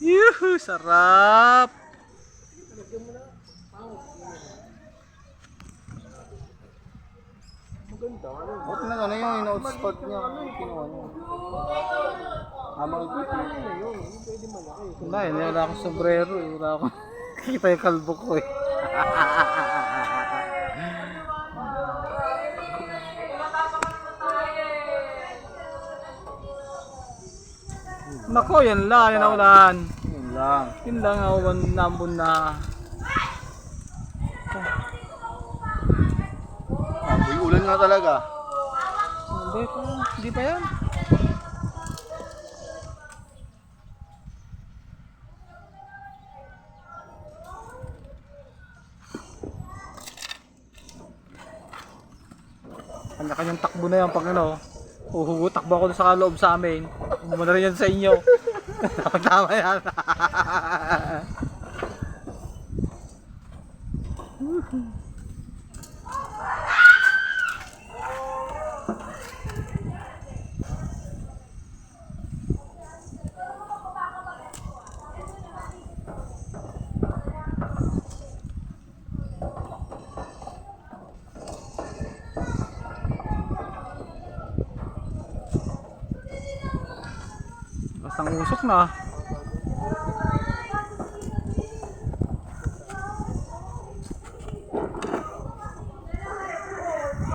Yuhu, sarap. Buti na ano yun, in-outspot niya. Kinuha niya. Amal ko. Wala, hindi wala akong sombrero. eh. Wala akong kita yung kalbo ko eh. Nako, yan lang, yan ang ulan. Yun lang. Yun lang ang nambun na. Ah, ulan nga talaga. Hindi pa, hindi pa yan. Kanya-kanyang takbo na yan pag ano. Uhuhu, takbo ako sa loob sa amin. Takbo mo na rin yan sa inyo. Tama yan. Isang usok na.